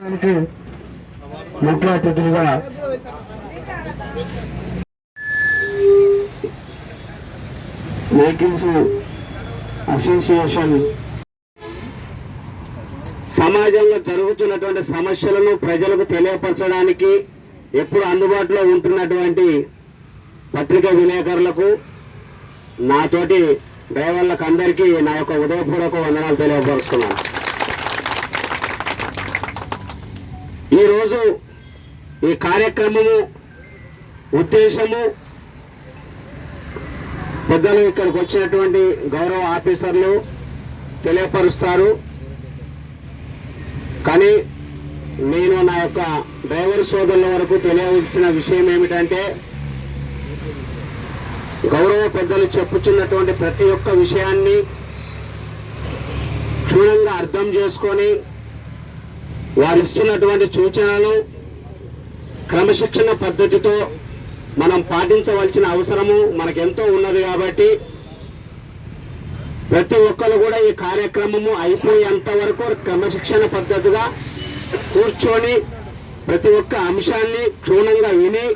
ముఖ్య అతిథులుగా vehicles association సమాజంలో జరుగుతున్నటువంటి సమస్యలను ప్రజలకు తెలియపరచడానికి ఎప్పుడు అందుబాటులో ఉంటున్నటువంటి పత్రికా విలేకరులకు నాతోటి డ్రైవర్లకు అందరికీ నా యొక్క ఉదయపూర్వక వందనాలు తెలియపరుస్తున్నాను. ఈరోజు ఈ కార్యక్రమము ఉద్దేశము పెద్దలు ఇక్కడికి వచ్చినటువంటి గౌరవ ఆఫీసర్లు తెలియపరుస్తారు. కానీ నేను నా యొక్క డ్రైవర్ సోదరుల వరకు తెలియవలసిన విషయం ఏమిటంటే గౌరవ పెద్దలు చెప్పుచున్నటువంటి ప్రతి ఒక్క విషయాన్ని క్షుణ్ణంగా అర్థం చేసుకొని వారు ఇస్తున్నటువంటి సూచనలు క్రమశిక్షణ పద్ధతితో మనం పాటించవలసిన అవసరము మనకెంతో ఉన్నది కాబట్టి ప్రతి ఒక్కరు కూడా ఈ కార్యక్రమము అయిపోయేంత వరకు క్రమశిక్షణ పద్ధతిగా కూర్చొని ప్రతి ఒక్క అంశాన్ని క్షుణ్ణంగా విని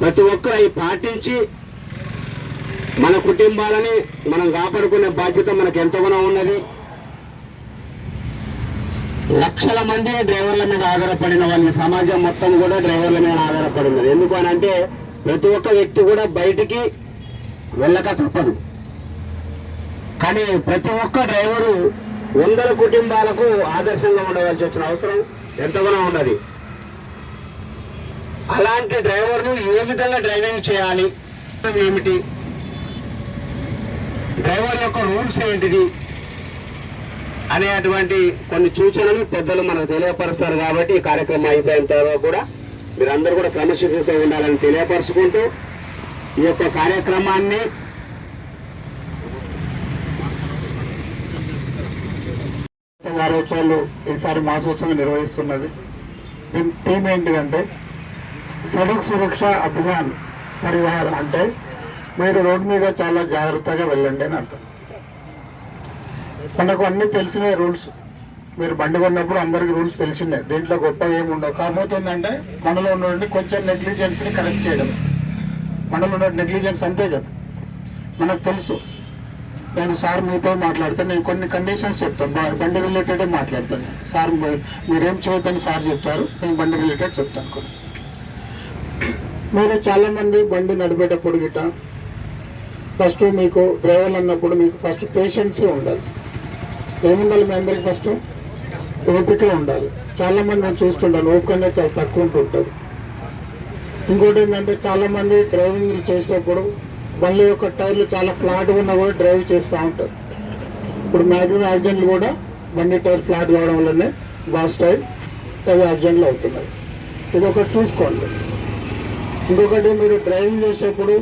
ప్రతి ఒక్కరు అవి పాటించి మన కుటుంబాలని మనం కాపాడుకునే బాధ్యత మనకు ఎంతగానో ఉన్నది. లక్షల మంది డ్రైవర్ల మీద ఆధారపడిన వాళ్ళ. సమాజం మొత్తం కూడా డ్రైవర్ల మీద ఆధారపడి ఉన్నది ఎందుకు అని అంటే ప్రతి ఒక్క వ్యక్తి కూడా బయటికి వెళ్ళక తప్పదు. కానీ ప్రతి ఒక్క డ్రైవరు వందల కుటుంబాలకు ఆదర్శంగా ఉండవలసి వచ్చిన అవసరం ఎంతగానో ఉన్నది. అలాంటి డ్రైవర్ను ఏ విధంగా డ్రైవింగ్ చేయాలి? ఏమిటి? డ్రైవర్ యొక్క రూల్స్ ఏంటిది? అనేటువంటి కొన్ని సూచనలు పెద్దలు మనకు తెలియపరుస్తారు కాబట్టి ఈ కార్యక్రమం అయిపోయిన తర్వాత కూడా మీరందరూ కూడా క్రమశిక్షణతో ఉండాలని తెలియపరుచుకుంటూ ఈ యొక్క కార్యక్రమాన్ని వారోత్సవాలు ఈసారి మాసోత్సవం నిర్వహిస్తున్నది. దీని థీమ్ ఏంటిదంటే సడక్ సురక్ష అభియాన్ పరివార్ అంటే మీరు రోడ్డు మీద చాలా జాగ్రత్తగా వెళ్ళండి అని అర్థం. మనకు అన్ని తెలిసిన రూల్స్. మీరు బండి కొన్నప్పుడు అందరికి రూల్స్ తెలిసినాయి దీంట్లో గొప్ప ఏమి ఉండవు. కాకపోతే ఏంటంటే మనలో ఉన్నటువంటి కొంచెం నెగ్లిజెన్స్ని కరెక్ట్ చేయడం. మనలో ఉన్న నెగ్లిజెన్స్ అంతే కదా. మనకు తెలుసు. నేను సార్ మీతో మాట్లాడతాను. నేను కొన్ని కండిషన్స్ చెప్తాను. బండి రిలేటెడే మాట్లాడతాను. సార్ మీరేం చేయొద్దని సార్ చెప్తారు. నేను బండి రిలేటెడ్ చెప్తాను కూడా మీరు చాలామంది బండి నడిపేటప్పుడు గిట ఫస్ట్ మీకు డ్రైవర్లు అన్నప్పుడు మీకు ఫస్ట్ పేషెన్సీ ఉండాలి. ఏముండాలి మీ అందరికి ఫస్ట్ ఓపిక ఉండాలి. చాలా మంది నేను చూస్తుంటాను ఓపిక చాలా తక్కువ ఉంటుంటుంది ఇంకోటి ఏంటంటే చాలా మంది డ్రైవింగ్ చేసేటప్పుడు మళ్ళీ యొక్క టైర్లు చాలా ఫ్లాట్గా ఉన్నా కూడా డ్రైవ్ చేస్తూ ఉంటారు. ఇప్పుడు మ్యాక్సిమం యాక్సిడెంట్లు కూడా బండి టైర్ ఫ్లాట్ కావడం వల్లనే బాస్ టైర్ అవి యాక్సిడెంట్లు అవుతున్నాయి. ఇది ఒకటి చూసుకోండి. ఇంకొకటి మీరు డ్రైవింగ్ చేసేటప్పుడు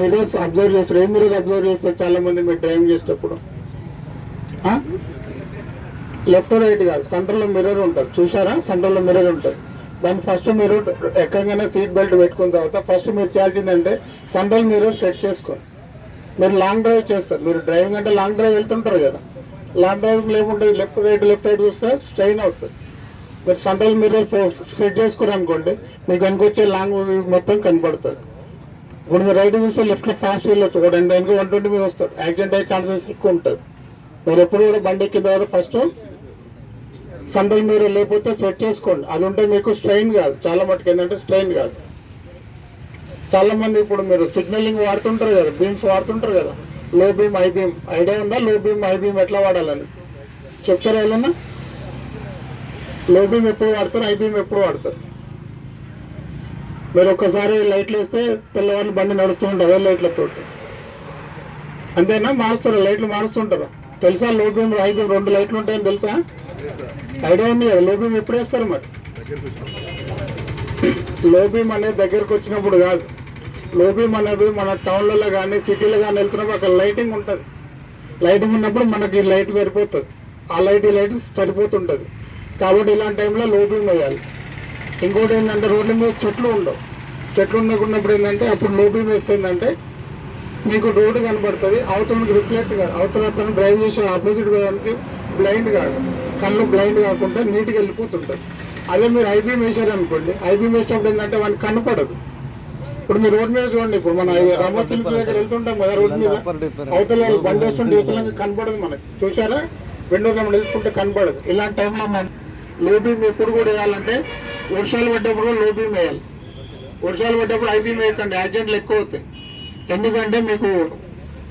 మిరర్స్ అబ్జర్వ్ చేస్తారు. ఏం మీరు అబ్జర్వ్ చేస్తారు? చాలా మంది మీరు డ్రైవింగ్ చేసేటప్పుడు. లెఫ్ట్ రైట్ కాదు సెంటర్లో మిర్రర్ ఉంటుంది. చూసారా సెంటర్లో మిర్రర్ ఉంటుంది. దాన్ని ఫస్ట్ మీరు ఎక్కగానే సీట్ బెల్ట్ పెట్టుకున్న తర్వాత ఫస్ట్ మీరు చేయాల్సిందంటే సెంట్రల్ మిర్రర్ సెట్ చేసుకోండి. మీరు లాంగ్ డ్రైవ్ చేస్తారు. మీరు డ్రైవింగ్ అంటే లాంగ్ డ్రైవ్ వెళ్తుంటారు కదా. లాంగ్ డ్రైవింగ్లో ఏముంటుంది లెఫ్ట్ రైట్ లెఫ్ట్ రైట్ చూస్తే స్ట్రైన్ అవుతుంది. మీరు సెంట్రల్ మిర్రర్ సెట్ చేసుకుని అనుకోండి మీకు వెనకొచ్చే లాంగ్ మొత్తం కనపడుతుంది. ఇప్పుడు మీరు రైట్ చూస్తే లెఫ్ట్లో ఫాస్ట్ వెళ్ళొచ్చు ఒక రెండు వెనక వన్ ట్వంటీ మీద వస్తాడు యాక్సిడెంట్ అయ్యే ఛాన్సెస్ ఎక్కువ ఉంటుంది. మీరు ఎప్పుడు కూడా బండి ఎక్కిన తర్వాత ఫస్ట్ సండల్ మీరు లేకపోతే సెట్ చేసుకోండి. అది ఉంటే మీకు స్ట్రెయిన్ కాదు. చాలా మటుకు ఏంటంటే స్ట్రెయిన్ కాదు. చాలా మంది ఇప్పుడు మీరు సిగ్నలింగ్ వాడుతుంటారు కదా బీమ్స్ వాడుతుంటారు కదా. లో బీమ్ ఐ బీమ్ ఐడియా ఉందా? లో బీమ్ ఐ బీమ్ ఎట్లా వాడాలని? చెప్తారా ఎవరన్నా? లో బీమ్ ఎప్పుడు వాడతారు? ఐ బీమ్ ఎప్పుడు వాడతారు? మీరు ఒక్కసారి లైట్లు వేస్తే పిల్లవాళ్ళు బండి నడుస్తూ ఉంటారు అదే లైట్లతో అంతేనా? మారుస్తారు? లైట్లు మారుస్తుంటారు? తెలుసా? లో బీమ్ హై బీమ్ రెండు లైట్లు ఉంటాయని తెలుసా? ఐడియా ఉంది కదా లో బీమ్ ఎప్పుడు వేస్తారు మరి? లో బీమ్ అనేది దగ్గరకు వచ్చినప్పుడు కాదు. లో బీమ్ అనేది మన టౌన్లలో కానీ సిటీలో కానీ వెళ్తున్నప్పుడు అక్కడ లైటింగ్ ఉంటుంది. లైటింగ్ ఉన్నప్పుడు మనకి లైట్ సరిపోతుంది. ఆ లైట్ ఈ లైట్ సరిపోతుంటుంది. కాబట్టి ఇలాంటి టైంలో లో బీమ్ వేయాలి ఇంకోటి ఏంటంటే రోడ్ల మీద చెట్లు ఉండవు. చెట్లు ఉండకున్నప్పుడు ఏంటంటే అప్పుడు లో బీమ్ వేస్తుందంటే మీకు రోడ్డు కనబడుతుంది అవతలకి రిఫ్లెక్ట్ కాదు అవతల అతను డ్రైవ్ చేసే ఆపోజిట్ వేయడానికి బ్లైండ్ కాదు కళ్ళు బ్లైండ్ కాకుండా నీట్గా వెళ్ళిపోతుంటాయి అదే మీరు ఐబీఎం వేసారు అనుకోండి ఐబీఎం వేసినప్పుడు ఏంటంటే వానికి కనపడదు ఇప్పుడు మీరు రోడ్ మీద చూడండి ఇప్పుడు మన రమ్మతిల్పి దగ్గర వెళ్తుంటాం కదా రోడ్ మీద. అవతల వాళ్ళు బండి వేస్తుంటే యువతలంగా కనపడదు మనకి. చూసారా విండో మనం వెళ్తుంటే కనపడదు ఇలాంటి టైంలో మనం లో బీమ్ ఎప్పుడు కూడా వేయాలంటే వర్షాలు పడ్డప్పుడు కూడా లో బీమ్ వేయాలి వర్షాలు పడ్డప్పుడు ఐబీఎం వేయకండి యాక్సిడెంట్లు ఎక్కువ అవుతాయి. ఎందుకంటే మీకు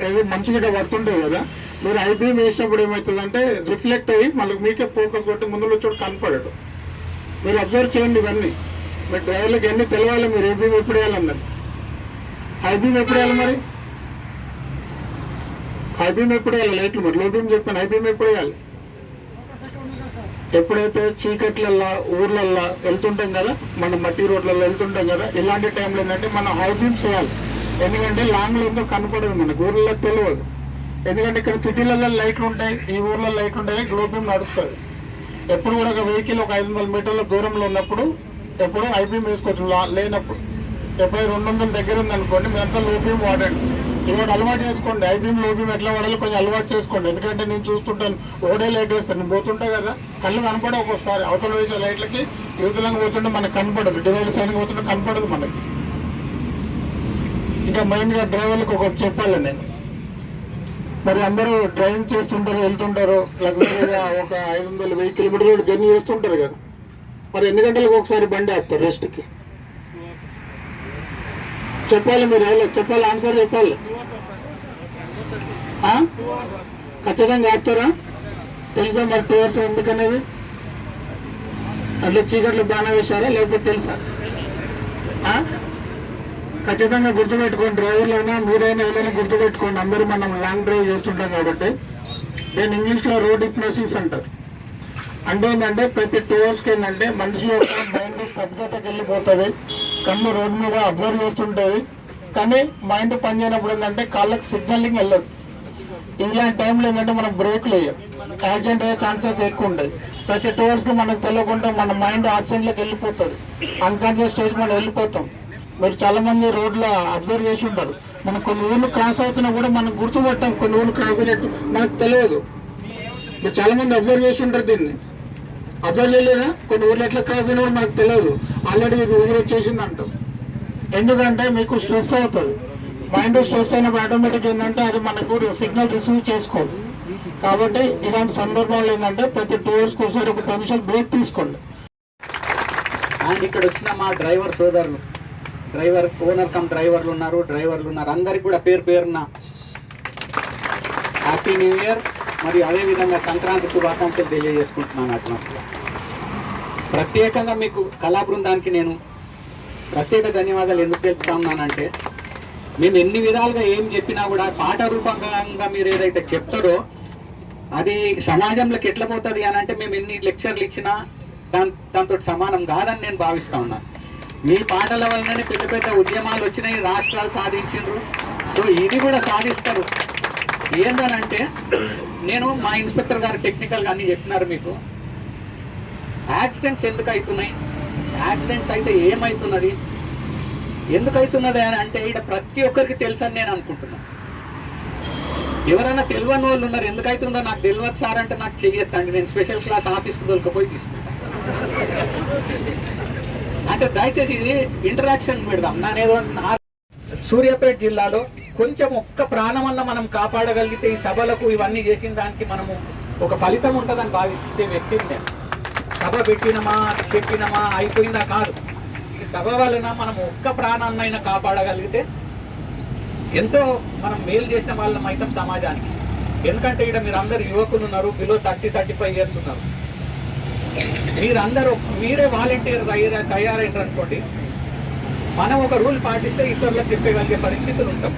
ఏవి మంచిగా పడుతుంటాయి కదా. మీరు ఐబీఎం వేసినప్పుడు ఏమవుతుందంటే రిఫ్లెక్ట్ అయ్యి మళ్ళీ మీకే ఫోకస్ కొట్టి ముందులో చోటు కనపడటం మీరు అబ్జర్వ్ చేయండి ఇవన్నీ. మీ డ్రైవర్లకు ఎన్ని తెలవాలి మీరు ఏబీఎం ఎప్పుడు వేయాలన్నది ఐబీఎం ఎప్పుడు వేయాలి మరి? ఐబీఎం ఎప్పుడు వేయాలి లైట్లు మరి. లోబీఎం బీమ్ చెప్పాను ఐబీఎం ఎప్పుడు వేయాలి ఎప్పుడైతే చీకట్లల్లా ఊర్లల్లా వెళ్తుంటాం కదా మన మట్టి రోడ్లలో వెళ్తుంటాం కదా ఇలాంటి టైంలో ఏంటంటే మనం హై బీమ్స్ వేయాలి ఎందుకంటే లాంగ్లో ఎంతో కనపడదు మనకు ఊర్లలో తెలియదు. ఎందుకంటే ఇక్కడ సిటీలలో లైట్లు ఉంటాయి ఈ ఊర్లో లైట్లు ఉంటాయి గ్లోబీమ్ నడుస్తుంది. ఎప్పుడు కూడా ఒక వెహికల్ ఒక ఐదు వందల మీటర్ల దూరంలో ఉన్నప్పుడు ఎప్పుడు ఐబీఎం వేసుకోవచ్చు లా- లేనప్పుడు. ఎప్పుడై రెండు వందల దగ్గర ఉందనుకోండి మీరంతా అంతా బీమ్ వాడండి. ఇవాడు అలవాటు చేసుకోండి ఐబీఎం లోబీమ్ ఎట్లా వాడాలో కొంచెం అలవాటు చేసుకోండి. ఎందుకంటే నేను చూస్తుంటాను ఓడే లైట్ వేస్తాను నేను పోతుంటా కదా కళ్ళు కనపడే ఒక్కోసారి. అవతల వేసే లైట్లకి యువతలకు పోతుంటే మనకు కనపడదు. డివైడ్ సైడ్కి పోతుంటే కనపడదు మనకి. ఇంకా మెయిన్గా డ్రైవర్లకు ఒకటి చెప్పాలి నేను. మరి అందరూ డ్రైవింగ్ చేస్తుంటారు వెళ్తుంటారు? లగ్జరీగా ఒక ఐదు వందల వెయ్యి కిలోమీటర్ జర్నీ చేస్తుంటారు కదా. మరి ఎన్ని గంటలకు ఒకసారి బండి ఆపుతారు రెస్ట్కి? చెప్పాలి మీరు చెప్పాలి ఆన్సర్ చెప్పాలి. ఖచ్చితంగా ఆపుతారా? తెలుసా మరి టూ అవర్స్ ఎందుకనేది? అట్లా చీకట్లు బాగా వేశారా లేకపోతే తెలుసా? ఖచ్చితంగా గుర్తుపెట్టుకోండి డ్రైవర్లైనా అయినా మీరైనా ఎవరైనా గుర్తుపెట్టుకోండి అందరూ మనం లాంగ్ డ్రైవ్ చేస్తుంటాం కాబట్టి. నేను ఇంగ్లీష్లో రోడ్ హిప్నోసిస్ అంటారు. అంటే ఏంటంటే ప్రతి టూ అవర్స్కి ఏంటంటే మనిషి యొక్క మైండ్ స్తబ్దతకి వెళ్ళిపోతుంది కన్ను రోడ్డు మీద అబ్జర్వ్ చేస్తుంటుంది కానీ మైండ్ పనిచేయనప్పుడు ఏంటంటే కాళ్ళకి సిగ్నలింగ్ వెళ్ళదు. ఇలాంటి టైంలో ఏంటంటే మనం బ్రేక్లు వేయం యాక్సిడెంట్ అయ్యే ఛాన్సెస్ ఎక్కువ ఉంటాయి. ప్రతి టూ అవర్స్కి మనకు తెలియకుండా మన మైండ్ ఆప్షన్లోకి వెళ్ళిపోతుంది అన్కాన్షియస్ స్టేజ్ మనం వెళ్ళిపోతాం. మీరు చాలా మంది రోడ్లో అబ్జర్వ్ చేసి ఉంటారు. మనం కొన్ని ఊర్లు క్రాస్ అవుతున్నా కూడా మనం గుర్తుపట్టాం కొన్ని ఊర్లు క్రాస్ అయినట్టు మనకు తెలియదు. మీరు చాలా మంది అబ్జర్వ్ చేసి ఉంటారు దీన్ని. అబ్జర్వ్ చేయలేదా? కొన్ని ఊర్లు ఎట్లా క్రాస్ అయినా కూడా మనకు తెలియదు. ఆల్రెడీ ఇది ఊరు వచ్చేసింది అంటాం ఎందుకంటే మీకు స్ట్రెస్ అవుతుంది. మైండ్ స్ట్రెస్ అయినప్పుడు ఆటోమేటిక్ ఏంటంటే అది మనకు సిగ్నల్ రిసీవ్ చేసుకోదు. కాబట్టి ఇలాంటి సందర్భంలో ఏంటంటే ప్రతి టూ అవర్స్కి ఒకసారి ఒక నిమిషాలు బ్రేక్ తీసుకోండి. అండ్ ఇక్కడ వచ్చిన మా డ్రైవర్ సోదరులు డ్రైవర్ ఓనర్ కమ్ డ్రైవర్లు ఉన్నారు డ్రైవర్లు ఉన్నారు. అందరికి కూడా పేరు పేరున హ్యాపీ న్యూ ఇయర్. మరియు అదేవిధంగా సంక్రాంతి శుభాకాంక్షలు తెలియజేసుకుంటున్నాను అట్లా ప్రత్యేకంగా మీకు కళా బృందానికి నేను ప్రత్యేక ధన్యవాదాలు ఎందుకు తెలుపుతా ఉన్నానంటే మేము ఎన్ని విధాలుగా ఏం చెప్పినా కూడా పాట రూపంగా మీరు ఏదైతే చెప్తారో అది సమాజంలోకి ఎట్లా పోతుంది అని అంటే మేము ఎన్ని లెక్చర్లు ఇచ్చినా దాని దాంతో సమానం కాదని నేను భావిస్తా ఉన్నాను. మీ పాటల వల్లనే పెద్ద పెద్ద ఉద్యమాలు వచ్చినాయి రాష్ట్రాలు సాధించిండ్రు. సో ఇది కూడా సాధిస్తారు. ఏందనంటే నేను మా ఇన్స్పెక్టర్ గారు టెక్నికల్గా అన్ని చెప్పినారు మీకు. యాక్సిడెంట్స్ ఎందుకు అవుతున్నాయి? యాక్సిడెంట్స్ అయితే ఏమవుతున్నది ఎందుకు అవుతున్నది అని అంటే ఇక్కడ ప్రతి ఒక్కరికి తెలుసని అని నేను అనుకుంటున్నాను ఎవరైనా తెలియని వాళ్ళు ఉన్నారు ఎందుకు అవుతుందో నాకు తెలియదు సార్ అంటే నాకు చెయ్యొద్దండి. నేను స్పెషల్ క్లాస్ ఆఫీస్కి దొరికిపోయి తీసుకుంటాను అంటే దయచేసి ఇది ఇంటరాక్షన్ పెడదాం. నానేదో నా సూర్యాపేట జిల్లాలో కొంచెం ఒక్క ప్రాణమన్న మనం కాపాడగలిగితే ఈ సభలకు ఇవన్నీ చేసిన దానికి మనము ఒక ఫలితం ఉంటుందని భావిస్తే వ్యక్తిని నేను సభ పెట్టినమా చెప్పినమా అయిపోయిందా కాదు. ఈ సభ వలన మనం ఒక్క ప్రాణాన్నైనా కాపాడగలిగితే ఎంతో మనం మేలు చేసిన వాళ్ళం అవుతాం సమాజానికి. ఎందుకంటే ఇక్కడ మీరు అందరు యువకులు ఉన్నారు below thirty thirty five years ఉన్నారు. మీరందరూ మీరే వాలంటీర్ తయారు తయారైనారు అనుకోండి. మనం ఒక రూల్ పాటిస్తే ఇతరులకు చెప్పగలిగే పరిస్థితులు ఉంటాం.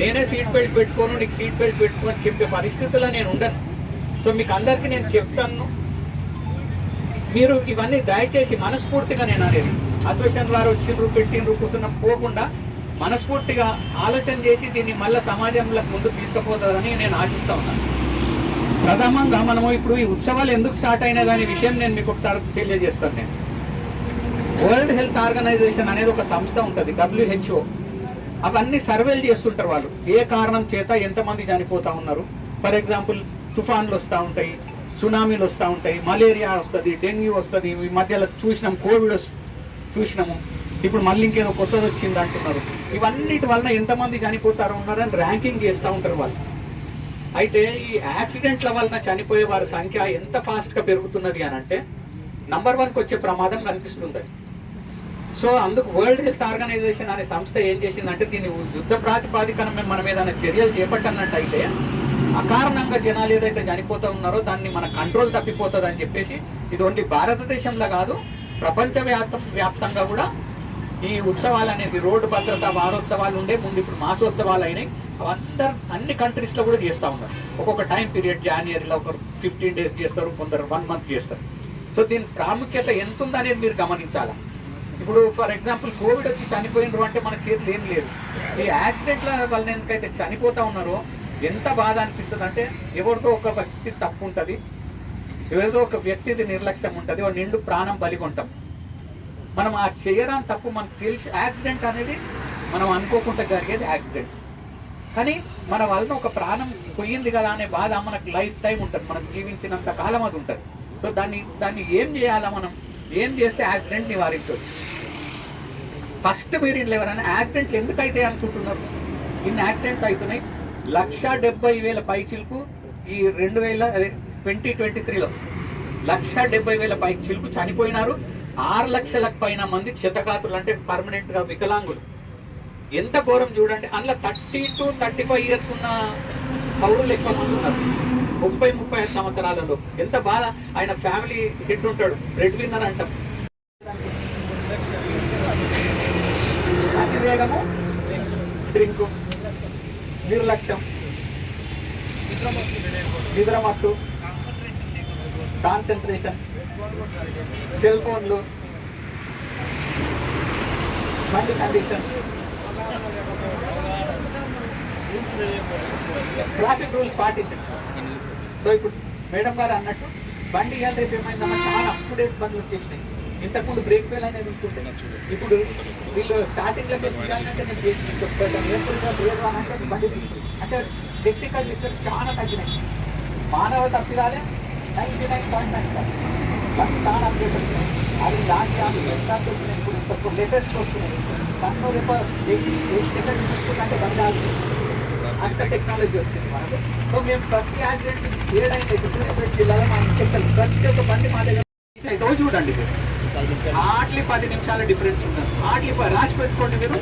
నేనే సీట్ బెల్ట్ పెట్టుకోను నీకు సీట్ బెల్ట్ పెట్టుకోని చెప్పే పరిస్థితుల్లో నేను ఉండను. సో మీకు అందరికీ నేను చెప్తాను. మీరు ఇవన్నీ దయచేసి మనస్ఫూర్తిగా నేను అనేది అసోసియేషన్ వారు వచ్చిండ్రు పెట్టిండ్రు కూర్చున్న పోకుండా మనస్ఫూర్తిగా ఆలోచన చేసి దీన్ని మళ్ళీ సమాజంలో ముందుకు తీసుకుపోతుందని నేను ఆశిస్తా ఉన్నాను. ప్రథమంగా మనము ఇప్పుడు ఈ ఉత్సవాలు ఎందుకు స్టార్ట్ అయినా దాని విషయం నేను మీకు ఒకసారి తెలియజేస్తాను నేను. వరల్డ్ హెల్త్ ఆర్గనైజేషన్ అనేది ఒక సంస్థ ఉంటుంది డబ్ల్యూహెచ్ఓ అవన్నీ సర్వేలు చేస్తుంటారు వాళ్ళు. ఏ కారణం చేత ఎంతమంది చనిపోతా ఉన్నారు? ఫర్ ఎగ్జాంపుల్ తుఫాన్లు వస్తూ ఉంటాయి సునామీలు వస్తూ ఉంటాయి మలేరియా వస్తుంది డెంగ్యూ వస్తుంది ఈ మధ్యలో చూసినాం కోవిడ్ వస్- చూసినాము. ఇప్పుడు మళ్ళీ ఇంకేదో కొత్తది వచ్చింది అంటున్నారు. ఇవన్నిటి వలన ఎంతమంది చనిపోతారు ఉన్నారని ర్యాంకింగ్ చేస్తూ ఉంటారు వాళ్ళు. అయితే ఈ యాక్సిడెంట్ల వలన చనిపోయే వారి సంఖ్య ఎంత ఫాస్ట్గా పెరుగుతున్నది అని అంటే నంబర్ వన్కి వచ్చే ప్రమాదం కనిపిస్తుంది. సో అందుకు వరల్డ్ హెల్త్ ఆర్గనైజేషన్ అనే సంస్థ ఏం చేసిందంటే దీన్ని యుద్ధ ప్రాతిపాదికన మన మనం ఏదైనా చర్యలు చేపట్టనట్టయితే అకారణంగా జనాలు ఏదైతే చనిపోతూ ఉన్నారో దాన్ని మన కంట్రోల్ తప్పిపోతుంది అని చెప్పేసి ఇది ఓన్లీ భారతదేశంలో కాదు ప్రపంచ వ్యాప్త వ్యాప్తంగా కూడా ఈ ఉత్సవాలు అనేది రోడ్డు భద్రత వారోత్సవాలు ఉండే ముందు ఇప్పుడు మాసోత్సవాలు అయినాయి. అందరు అన్ని కంట్రీస్లో కూడా చేస్తూ ఉన్నారు. ఒక్కొక్క టైం పీరియడ్ జాన్యువరిలో ఒకరు ఫిఫ్టీన్ డేస్ చేస్తారు కొందరు వన్ మంత్ చేస్తారు. సో దీని ప్రాముఖ్యత ఎంత ఉందనేది మీరు గమనించాలి? ఇప్పుడు ఫర్ ఎగ్జాంపుల్ కోవిడ్ వచ్చి చనిపోయినరు అంటే మన చేతులు ఏం లేదు. ఈ యాక్సిడెంట్ల వల్ల ఎందుకైతే చనిపోతా ఉన్నారో ఎంత బాధ అనిపిస్తుంది అంటే ఎవరితో ఒక వ్యక్తి తప్పు ఉంటుంది ఎవరితో ఒక వ్యక్తిది నిర్లక్ష్యం ఉంటుంది ఒక నిండు ప్రాణం బలిగొంటాం. మనం ఆ చేయడానికి తప్పు మనకు తెలిసి యాక్సిడెంట్ అనేది మనం అనుకోకుండా జరిగేది యాక్సిడెంట్. కానీ మన వలన ఒక ప్రాణం పోయింది కదా అనే బాధ మనకు లైఫ్ టైం ఉంటుంది. మనం జీవించినంత కాలం అది ఉంటుంది. సో దాన్ని దాన్ని ఏం చేయాలా మనం? ఏం చేస్తే యాక్సిడెంట్ నివారించవచ్చు ఫస్ట్ మీరు ఇంట్లో ఎవరైనా యాక్సిడెంట్ ఎందుకు అవుతాయి అనుకుంటున్నారు? ఇన్ని యాక్సిడెంట్స్ అవుతున్నాయి. లక్ష డెబ్బై వేల పైచిలకు ఈ రెండు వేల ట్వంటీ ట్వంటీ త్రీలో లక్ష డెబ్బై వేల పైచిలకు చనిపోయినారు. ఆరు లక్షలకు పైన మంది క్షతగాతులు అంటే పర్మనెంట్గా వికలాంగులు. ఎంత ఘోరం చూడండి అందులో thirty to thirty five years ఉన్న పౌరులు ఎక్కువ మంది ఉన్నారు. ముప్పై ముప్పై ఐదు సంవత్సరాలలో. ఎంత బాధ ఆయన ఫ్యామిలీ హెడ్ ఉంటాడు రెడ్ విన్నర్ అంటాం. అతివేగము డ్రింక్ నిర్లక్ష్యం నిద్రమత్తు కాన్సన్ట్రేషన్. సెల్ ఫోన్లు బండి కండిషన్ ట్రాఫిక్ రూల్స్ పాటించండి. సో ఇప్పుడు మేడం గారు అన్నట్టు బండి ఇవాళ రేపు ఏమైందన్నా చాలా అప్ టు డేట్ బండ్లు వచ్చేసినాయి. ఇంతకుముందు బ్రేక్ ఫెయిల్ అనేది ఉంటుంది ఇప్పుడు వీళ్ళు స్టార్టింగ్లో తీయాలంటే నేను బ్రేక్ తీసుకొస్తాను ఎప్పుడు బండి అంటే టెక్నికల్ రిపేర్స్ చాలా తగ్గినాయి. మానవ తప్పిదాలే. Ninety nine point nine bus చాలా అప్డేట్ వస్తున్నాయి అది దాటి ఆమె ఎగ్జామ్స్ వచ్చినాయి ఇప్పుడు ఇంత లేటెస్ట్ వస్తున్నాయి దాంట్లో రిపేర్ అంటే బండి ఆగుతుంది అంత టెక్నాలజీ వచ్చింది మనకు సో మేము ప్రతి యాక్సిడెంట్ ఏడైతే సూర్యాపేట జిల్లాలో మా ఇన్స్పెక్టర్ ప్రతి ఒక్క బండి మా దగ్గర అయితే రోజు చూడండి మీరు హార్డ్లీ పది నిమిషాల డిఫరెన్స్ ఉంటుంది హార్డ్లీ రాసి పెట్టుకోండి మీరు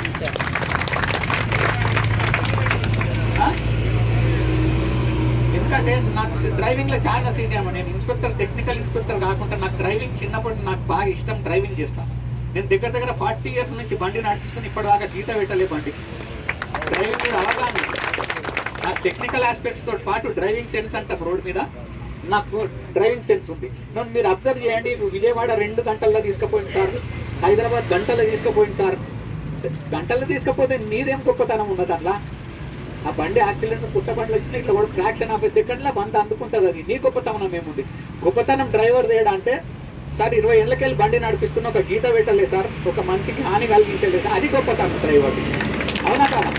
ఎందుకంటే నాకు డ్రైవింగ్లో చాలా సీనియర్ నేను ఇన్స్పెక్టర్ టెక్నికల్ ఇన్స్పెక్టర్ కాకుండా నాకు డ్రైవింగ్ చిన్నప్పుడు నాకు బాగా ఇష్టం డ్రైవింగ్ చేస్తాను నేను దగ్గర దగ్గర ఫార్టీ ఇయర్స్ నుంచి బండి నడిపిస్తుని ఇప్పటిదాకా జీత పెట్టలే బండి. డ్రైవింగ్ మీద అవగాహన నాకు టెక్నికల్ ఆస్పెక్ట్స్ తోటి పాటు డ్రైవింగ్ సెన్స్ అంటాం రోడ్ మీద. నాకు డ్రైవింగ్ సెన్స్ ఉంది. నన్ను మీరు అబ్జర్వ్ చేయండి. విజయవాడ రెండు గంటల్లో తీసుకుపోయింది సార్. హైదరాబాద్ గంటల్లో తీసుకుపోయింది సార్. గంటల్లో తీసుకపోతే నీదేం గొప్పతనం ఉన్నది అట్లా ఆ బండి యాక్సిడెంట్ పుట్ట బండ్లు వచ్చిన ఇట్లా కూడా ఫ్రాక్షన్ ఆఫ్ సెకండ్లో బంద అందుకుంటుంది అది. నీ గొప్పతనం ఏముంది? గొప్పతనం డ్రైవర్ తేడా అంటే సార్ ఇరవై ఏళ్ళకెళ్ళి బండి నడిపిస్తున్న ఒక గీత పెట్టలే సార్. ఒక మనిషికి హాని కలిగించలేదు అది గొప్పతనం డ్రైవర్ అవునా కదా?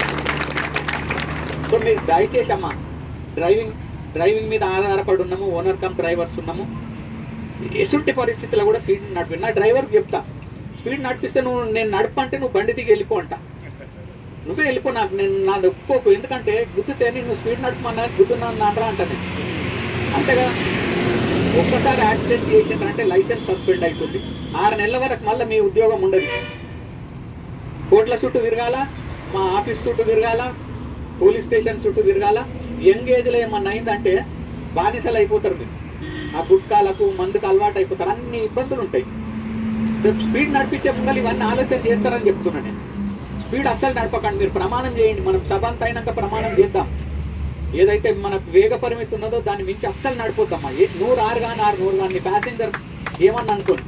సో మీరు దయచేసి అమ్మా డ్రైవింగ్ డ్రైవింగ్ మీద ఆధారపడి ఉన్నాము ఓనర్ కమ్ డ్రైవర్స్ ఉన్నాము. ఎసుంటి పరిస్థితుల్లో కూడా స్పీడ్ నడిపి నా డ్రైవర్కి చెప్తా. స్పీడ్ నడిపిస్తే నువ్వు నేను నడపంటే నువ్వు బండి దిగి వెళ్ళిపో అంటా. నువ్వే వెళ్ళిపో నాకు నేను నాది ఒప్పుకోకు. ఎందుకంటే గుద్దుతే నువ్వు స్పీడ్ నడుపుమన్నా గుద్దున్నాను నాన్నరా అంటది. అంతేగా? ఒక్కసారి యాక్సిడెంట్ చేసిండ్రంటే లైసెన్స్ సస్పెండ్ అవుతుంది ఆరు నెలల వరకు మళ్ళీ మీ ఉద్యోగం ఉండదు. కోట్ల చుట్టూ తిరగాల? మా ఆఫీస్ చుట్టూ తిరగాల? పోలీస్ స్టేషన్ చుట్టూ తిరగాల? యంగ్ ఏజ్లో ఏమన్నా అయిందంటే బానిసలు అయిపోతారు మీరు. ఆ గుట్కాలకు మందుకు అలవాటు అయిపోతారు. అన్ని ఇబ్బందులు ఉంటాయి. స్పీడ్ నడిపించే ముందలు ఇవన్నీ ఆలోచన చేస్తారని చెప్తున్నాను నేను. స్పీడ్ అస్సలు నడపకండి మీరు ప్రమాణం చేయండి మనం సభంత అయినాక ప్రమాణం చేద్దాం. ఏదైతే మన వేగ పరిమితి ఉన్నదో దాన్ని మించి అస్సలు నడిపోతామా? ఏ నూరు ఆరు కానీ ఆరు నూరు కానీ ప్యాసింజర్ ఏమన్నా అనుకోండి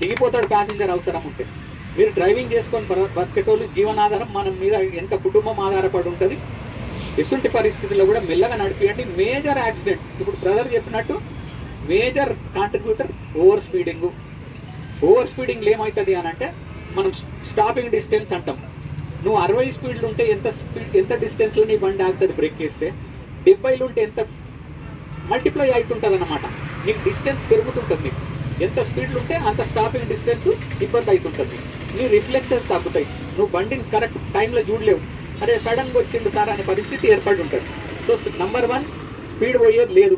దిగిపోతాడు ప్యాసింజర్ అవసరం ఉంటే. మీరు డ్రైవింగ్ చేసుకొని బతికేటోళ్ళు జీవనాధారం మన మీద ఎంత కుటుంబం ఆధారపడి ఉంటుంది? ఎసుంటి పరిస్థితుల్లో కూడా మెల్లగా నడిపియండి. మేజర్ యాక్సిడెంట్స్ ఇప్పుడు బ్రదర్ చెప్పినట్టు major contributor over speeding. Over స్పీడింగ్లో ఏమవుతుంది అని అంటే మనం స్టాపింగ్ డిస్టెన్స్ అంటాం. నువ్వు అరవై స్పీడ్లు ఉంటే ఎంత స్పీడ్ ఎంత డిస్టెన్స్లో నీ బండి ఆగుతుంది బ్రేక్ చేస్తే డెబ్బైలు ఉంటే ఎంత మల్టిప్లై అవుతుంటుంది అనమాట నీకు డిస్టెన్స్ పెరుగుతుంటుంది నీకు. ఎంత స్పీడ్లు ఉంటే అంత స్టాపింగ్ డిస్టెన్స్ ఇబ్బంది అవుతుంటుంది. నీ రిఫ్లెక్సెస్ తగ్గుతాయి నువ్వు బండిని కరెక్ట్ టైంలో చూడలేవు. అరే సడన్గా వచ్చిండు సార్ అనే పరిస్థితి ఏర్పడి ఉంటుంది. సో నంబర్ వన్ స్పీడ్ పోయేది లేదు.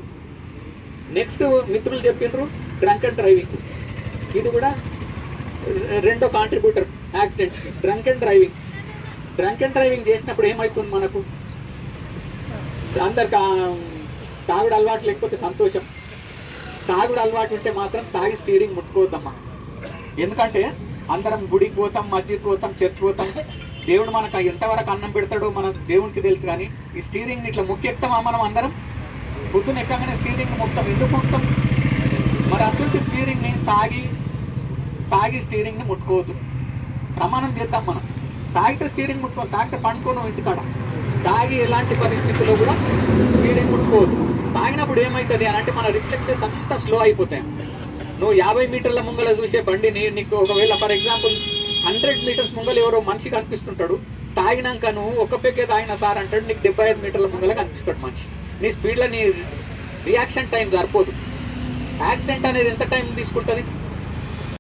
నెక్స్ట్ మిత్రులు చెప్పిండ్రు డ్రంక్ అండ్ డ్రైవింగ్ ఇది కూడా రెండో contributor accident drunk and driving drunk and driving చేసినప్పుడు ఏమవుతుంది మనకు? అందరికి తాగుడు అలవాటు లేకపోతే సంతోషం. తాగుడు అలవాటు ఉంటే మాత్రం తాగి స్టీరింగ్ ముట్టుకోవద్దమ్మా. ఎందుకంటే అందరం గుడికి పోతాం మస్జిద్ పోతాం చర్చ్ పోతాం. దేవుడు మనకు ఎంతవరకు అన్నం పెడతాడో మనం దేవునికి తెలుసు కానీ ఈ స్టీరింగ్ ఇట్లా ముక్కెక్తామా మనం అందరం? పొద్దున ఎక్కగానే స్టీరింగ్ మొత్తం ఎందుకు ముక్తం? మరి అటువంటి స్టీరింగ్ని తాగి తాగి స్టీరింగ్ని ముట్టుకోవద్దు. ప్రమాణం చేద్దాం మనం. తాగితే స్టీరింగ్ ముట్టుకో తాగితే పండుకోను ఇంటికాడ. తాగి ఎలాంటి పరిస్థితుల్లో కూడా స్టీరింగ్ ముట్టుకోవద్దు. తాగినప్పుడు ఏమవుతుంది అని అంటే మన రిఫ్లెక్సెస్ అంతా స్లో అయిపోతాయి. నువ్వు యాభై మీటర్ల ముంగల చూసే బండిని నీకు ఒకవేళ ఫర్ ఎగ్జాంపుల్ హండ్రెడ్ మీటర్స్ ముంగల ఎవరో మనిషి కనిపిస్తుంటాడు తాగినాక నువ్వు ఒక పెక్కే తాగిన సార్ అంటాడు నీకు డెబ్బై ఐదు మీటర్ల ముంగల కనిపిస్తాడు మనిషి. నీ స్పీడ్లో నీ రియాక్షన్ టైం సరిపోదు. యాక్సిడెంట్ అనేది ఎంత టైం తీసుకుంటుంది?